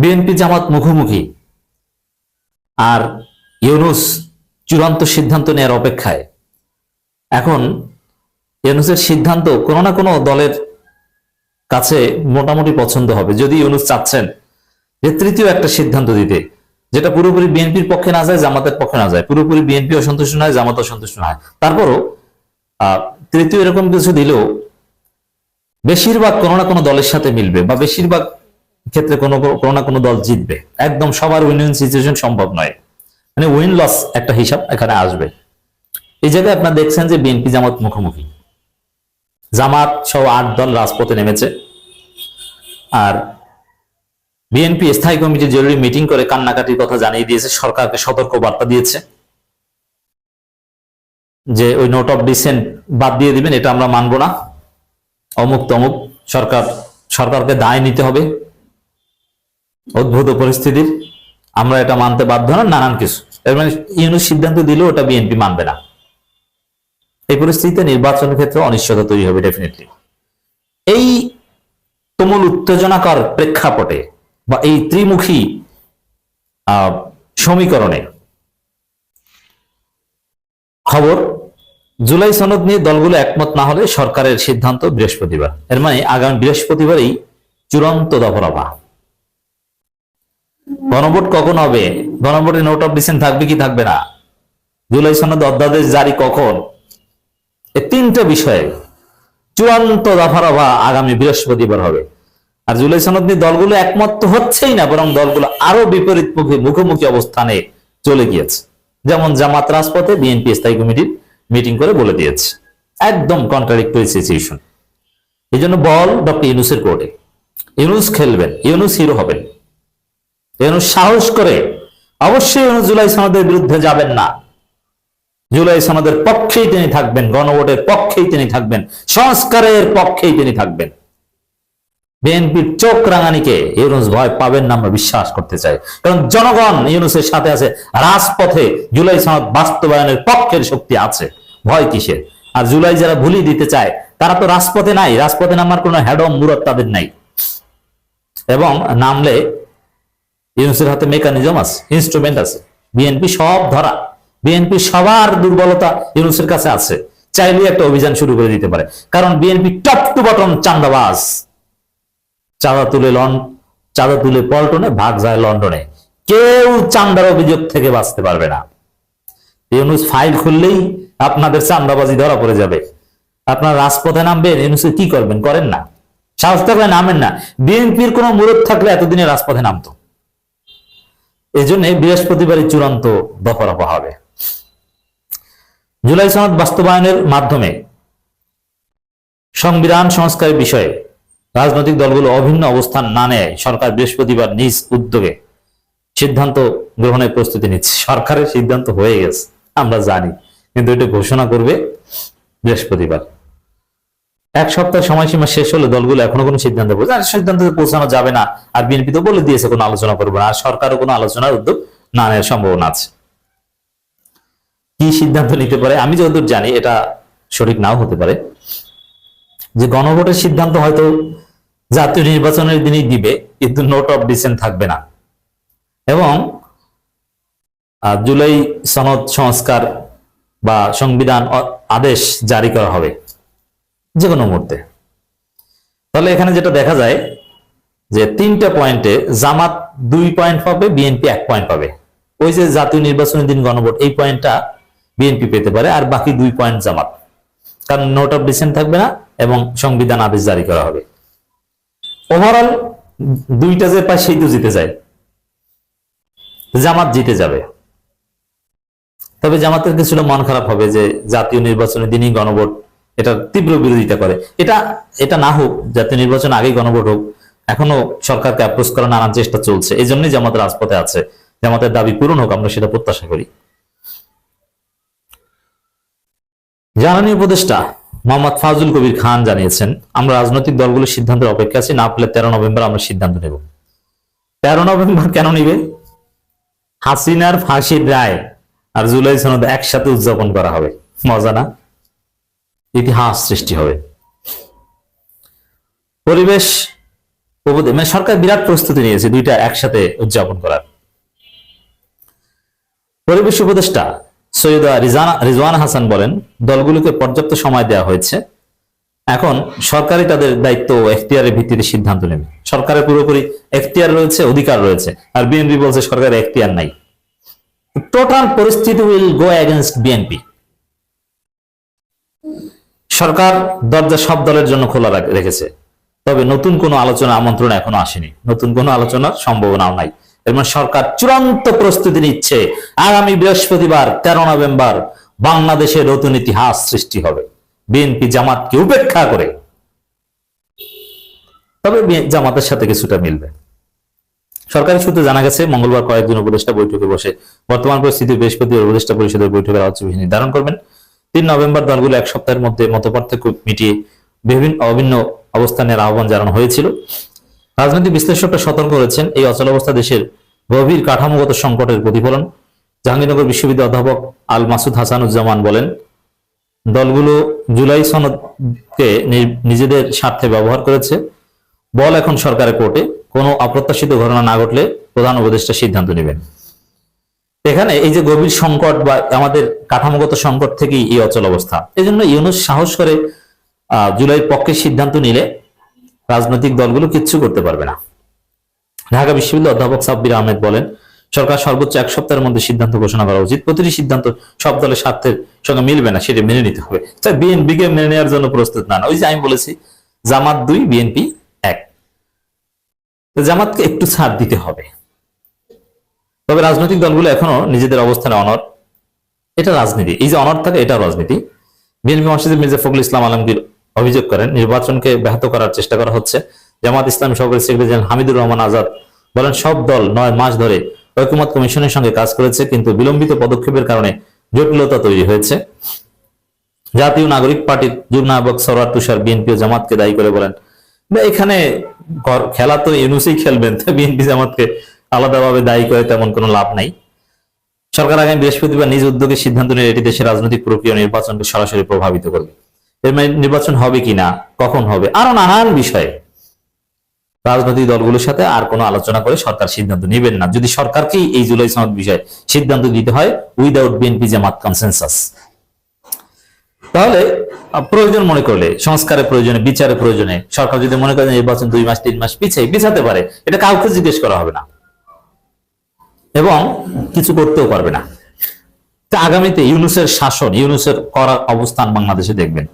BNP জামাত মুখোমুখি। আর ইউনুস চূড়ান্ত সিদ্ধান্ত নেওয়ার অপেক্ষায়। এখন ইউনুসের সিদ্ধান্ত কোনো না কোনো দলের কাছে মোটামুটি পছন্দ হবে। যদি ইউনুস চাচ্ছেন যে তৃতীয় একটা সিদ্ধান্ত দিতে, যেটা পুরোপুরি বিএনপির পক্ষে না যায়, জামাতের পক্ষে না যায়। পুরোপুরি বিএনপি অসন্তুষ্ট নয় জামাত অসন্তুষ্ট নয়। তারপরও তৃতীয় এরকম কিছু দিলেও, বেশিরভাগ কোনো না কোনো দলের সাথে মিলবে বা বেশিরভাগ ক্ষেত্রে কোনো কোনো না কোনো দল জিতবে। একদম সবার উইন উইন সিচুয়েশন সম্ভব নয়। মানে উইন লস একটা হিসাব এখানে আসবে। এই জায়গায় আপনারা দেখছেন যে বিএনপি জামাত মুখোমুখি। জামাত সহ আট দল রাজপথে নেমেছে। আর বিএনপি স্থায়ী কমিটির জরুরি মিটিং করে কান্নাকাটির কথা জানিয়ে দিয়েছে। সরকারকে সতর্ক বার্তা দিয়েছে। যে ওই নোট অফ ডিসেন্ট বাদ দিয়ে দিবেন, এটা আমরা মানব না। অমুক তমুক সরকার সরকারকে দায় নিতে হবে। উদ্ভূত পরিস্থিতির, আমরা এটা মানতে বাধ্য না নানান কিছু। এর মানে ইউনুস সিদ্ধান্ত দিলেও ওটা বিএনপি মানবে না। এই পরিস্থিতিতে নির্বাচনের ক্ষেত্রে অনিশ্চয়তা তৈরি হবে ডেফিনেটলি এই তুমুল উত্তেজনাকর প্রেক্ষাপটে বা এই ত্রিমুখী সমীকরণে খবর, জুলাই সনদ নিয়ে দলগুলো একমত না হলে সরকারের সিদ্ধান্ত বৃহস্পতিবার। এর মানে আগামী বৃহস্পতিবারই চূড়ান্ত দফরফা গণভোট কখন হবে? গণভোটে নোট অফ ডিসেন্ট থাকবে কি থাকবে না? জুলাই সনদ অধ্যাদেশ জারি কখন? এই তিনটা বিষয়ে চূড়ান্ত দফারফা আগামী বৃহস্পতিবার হবে। আর জুলাই সনদ নিয়ে দলগুলো একমত হচ্ছেই না, বরং দলগুলো আরও বিপরীত মুখী মুখোমুখি অবস্থানে চলে গিয়েছে। যেমন জামাত রাজপথে বিএনপি স্থায়ী কমিটির মিটিং করে বলে দিয়েছে। একদম কন্ট্রাডিক্টরি সিচুয়েশন এই জন্য বল ডক্টর ইউনুসের কোর্টে। ইউনুস খেলবেন, ইউনুস হিরো হবেন। ইউনুস সাহস করে অবশ্যই জুলাই সনদের বিরুদ্ধে যাবেন না। জুলাই সনদের পক্ষেই তিনি থাকবেন, গণভোটের পক্ষেই তিনি থাকবেন, সংস্কারের পক্ষেই তিনি থাকবেন। বিএনপির চোখ রাঙানিকে ইউনুস ভয় পাবেন না আমরা বিশ্বাস করতে চাই। কারণ জনগণ ইউনুসের সাথে আছে, রাজপথে জুলাই সনদ বাস্তবায়নের পক্ষের শক্তি আছে। ভয় কিসের? আর জুলাই যারা ভুলিয়ে দিতে চায়, তারা তো রাজপথে নাই, রাজপথে নামার কোনো হ্যাডম মুরত তাদের নাই। এবং নামলে ইউনুসের হাতে মেকানিজম আছে ইনস্ট্রুমেন্ট আছে বিএনপি সব ধরা বিএনপি সবার দুর্বলতা ইউনুসের কাছে আছে। চাইলে একটা অভিযান শুরু করে দিতে পারে। কারণ বিএনপি টপ টু বটম চান্দাবাজ। চাঁদা তুলে লন, চাঁদা তুলে পল্টনে, ভাগ যায় লন্ডনে। কেউ চান্দার অভিযোগ থেকে বাঁচতে পারবে না। ইউনুস ফাইল খুললেই আপনাদের চান্দাবাজি ধরা পড়ে যাবে। আপনার রাজপথে নামবেন ইউনুসে কি করবেন, করেন না। সাহস থাকলে নামেন না। বিএনপির কোনো মুরত থাকলে এতদিনে রাজপথে নামতো। এই বৃহস্পতিবারই চূড়ান্ত দফারফা হবে। জুলাই সনদ বাস্তবায়নের মাধ্যমে সংবিধান সংস্কারের বিষয়ে রাজনৈতিক দলগুলো অভিন্ন অবস্থান না নেয়, সরকার বৃহস্পতিবার নিজ উদ্যোগে সিদ্ধান্ত গ্রহণের প্রস্তুতি নিচ্ছে। সরকারের সিদ্ধান্ত হয়ে গেছে, আমরা জানি, কিন্তু এটা ঘোষণা করবে বৃহস্পতিবার। এক সপ্তাহ সময়সীমা শেষ হলে দলগুলো এখনও কোনো সিদ্ধান্ত আর সিদ্ধান্তে পৌঁছানো যাবে না। আর বিএনপি তো বলে দিয়েছে, কোনো আলোচনা করবে না। আর সরকারও কোনো আলোচনার উদ্যোগ না নেওয়ার সম্ভাবনা আছে। কি সিদ্ধান্ত নিতে পারে, আমি যতদূর জানি এটা সঠিক নাও হতে পারে। যে গণভোটের সিদ্ধান্ত হয়তো জাতীয় নির্বাচনের দিনই দিবে, কিন্তু নোট অফ ডিসেন্ট থাকবে না। এবং জুলাই সনদ সংস্কার বা সংবিধান আদেশ জারি করা হবে। যে কোনো মুহূর্তে। তাহলে এখানে যেটা দেখা যায় যে তিনটা পয়েন্টে জামাত দুই পয়েন্ট পাবে, বিএনপি এক পয়েন্ট পাবে। ওই যে জাতীয় নির্বাচনের দিন গণভোট, এই পয়েন্টটা বিএনপি পেতে পারে, আর বাকি দুই পয়েন্ট জামাত। কারণ নোট অফ ডিসেন্ট থাকবে না এবং সংবিধান আদেশ জারি করা হবে। ওভারঅল দুইটা যে পায় সেই তো জিতে যায়। জামাত জিতে যাবে। তবে জামাতের কিছুটা মন খারাপ হবে যে জাতীয় নির্বাচনের দিনই গণভোট এটা তীব্র বিরোধিতা করে। এটা এটা না হোক, জাতীয় নির্বাচন আগেই গণভোট হোক, এখনও সরকারকে অ্যাপ্রোচ করার নানান চেষ্টা চলছে। এই জন্যই জামাত রাজপথে আছে জামাতের দাবি পূরণ হোক, আমরা সেটা প্রত্যাশা করি। জ্বালানি উপদেষ্টা মোহাম্মদ ফাজুল কবির খান জানিয়েছেন, আমরা রাজনৈতিক দলগুলোর সিদ্ধান্তের অপেক্ষা আছি, না পেলে তেরো নভেম্বর আমরা সিদ্ধান্ত নেব। তেরো নভেম্বর কেন নিবে? হাসিনার ফাঁসির রায় আর জুলাই সনদ একসাথে উদযাপন করা হবে। মজা না? ইতিহাস সৃষ্টি হবে। পরিবেশ মানে সরকার বিরাট প্রস্তুতি নিয়েছে দুইটা একসাথে উদযাপন করার। পরিবেশ উপদেষ্টা সৈয়দা রিজানা রিজওয়ান হাসান বলেন, দলগুলোকে পর্যাপ্ত সময় দেওয়া হয়েছে। এখন সরকারই তাদের দায়িত্ব ও এখতিয়ারের ভিত্তিতে সিদ্ধান্ত নেবে। সরকারের পুরোপুরি এখতিয়ার রয়েছে, অধিকার রয়েছে, আর বিএনপি বলছে সরকারের এখতিয়ার নাই। টোটাল পরিস্থিতি উইল গো এগেনস্ট বিএনপি সরকার দরজা সব দলের জন্য খোলা রেখেছে। তবে নতুন কোনো আলোচনা আমন্ত্রণ এখনও আসেনি। নতুন কোনো আলোচনার সম্ভাবনাও নাই। এর মানে সরকার চূড়ান্ত প্রস্তুতি নিচ্ছে। আগামী বৃহস্পতিবার, তেরো নভেম্বর, বাংলাদেশে নতুন ইতিহাস সৃষ্টি হবে। বিএনপি জামাতকে উপেক্ষা করে। তবে জামাতের সাথে কিছুটা মিলবে। সরকারি সূত্রে জানা গেছে, মঙ্গলবার কয়েকজন উপদেষ্টা বৈঠকে বসে বর্তমান পরিস্থিতি বৃহস্পতিবার উপদেষ্টা পরিষদের বৈঠকের বিষয় নির্ধারণ করবেন। তিন নভেম্বর দলগুলো এক সপ্তাহের মধ্যে মতপার্থক্য মিটিয়ে বিভিন্ন অভিন্ন অবস্থানের আহ্বান জানানো হয়েছিল। রাজনৈতিক বিশ্লেষকরা সতর্ক করেছেন এই অচল অবস্থা দেশের গভীর কাঠামোগত সংকটের প্রতিফলন। জাহাঙ্গীরনগর বিশ্ববিদ্যালয় অধ্যাপক আল মাসুদ হাসানুজ্জামান বলেন, দলগুলো জুলাই সনদকে নিজেদের স্বার্থে ব্যবহার করেছে। বল এখন সরকারের কোর্টে। কোনো অপ্রত্যাশিত ঘটনা না ঘটলে প্রধান উপদেষ্টা সিদ্ধান্ত নেবেন। এখানে এই যে গভীর সংকট বা আমাদের কাঠামোগত সংকট থেকেই এই অচল অবস্থা। এই জন্য ইউনুস সাহস করে জুলাইয়ের পক্ষে সিদ্ধান্ত নিলে রাজনৈতিক দলগুলো কিচ্ছু করতে পারবে না। ঢাকা বিশ্ববিদ্যালয় অধ্যাপক সাব্বির আহমেদ বলেন, সরকার সর্বোচ্চ এক সপ্তাহের মধ্যে সিদ্ধান্ত ঘোষণা করা উচিত। প্রতিটি সিদ্ধান্ত সব দলের স্বার্থের সঙ্গে মিলবে না, সেটা মেনে নিতে হবে। বিএনপি কে মেনে নেওয়ার জন্য প্রস্তুত না। ওই যে আমি বলেছি, জামাত দুই, বিএনপি এক। জামাতকে একটু ছাড় দিতে হবে। তবে রাজনৈতিক দলগুলো এখনও নিজেদের অবস্থানে অনর এটা রাজনীতি। এই যে অনর থাকে এটা রাজনীতি। বিএনপি মসজিদের মির্জা ফখরুল ইসলাম আলমগীর অভিযোগ করেন নির্বাচনকে ব্যাহত করার চেষ্টা করা হচ্ছে। জামাত ইসলাম সহকারী সেক্রেটারি জেনারেল হামিদুর রহমান আজাদ বলেন সব দল নয় মাস ধরে ঐকমত কমিশনের সঙ্গে কাজ করেছে কিন্তু বিলম্বিত পদক্ষেপের কারণে জটিলতা তৈরি হয়েছে। জাতীয় নাগরিক পার্টির যুগ্ম সরার তুষার বিএনপি ও জামাতকে দায়ী করে বলেন "না, এখানে খেলা তো ইউনুসেই খেলবেন বিএনপি জামাতকে আলাদাভাবে দায়ী করে তেমন কোনো লাভ নাই। সরকার আগামী বৃহস্পতিবার নিজ উদ্যোগে সিদ্ধান্ত নিয়ে এটি দেশের রাজনৈতিক প্রক্রিয়া নির্বাচনকে সরাসরি প্রভাবিত করবে। এর মানে নির্বাচন হবে কিনা, কখন হবে আরও নানান বিষয়ে রাজনৈতিক দলগুলোর সাথে আর কোনো আলোচনা করে সরকার সিদ্ধান্ত নেবেন না। যদি সরকারকেই এই জুলাই সনদ বিষয়ে সিদ্ধান্ত দিতে হয় উইদাউট বিএনপি জামাত কনসেনসাস তাহলে প্রয়োজন মনে করলে, সংস্কারের প্রয়োজনে, বিচারের প্রয়োজনে, সরকার যদি মনে করে নির্বাচন দুই মাস, তিন মাস পিছিয়ে, পিছাতে পারে, এটা কাউকে জিজ্ঞেস করা হবে না। এবং কিছু করতেও পারবে না। আগামীতে ইউনুসের শাসন ইউনুসের করার অবস্থান বাংলাদেশে দেখবেন।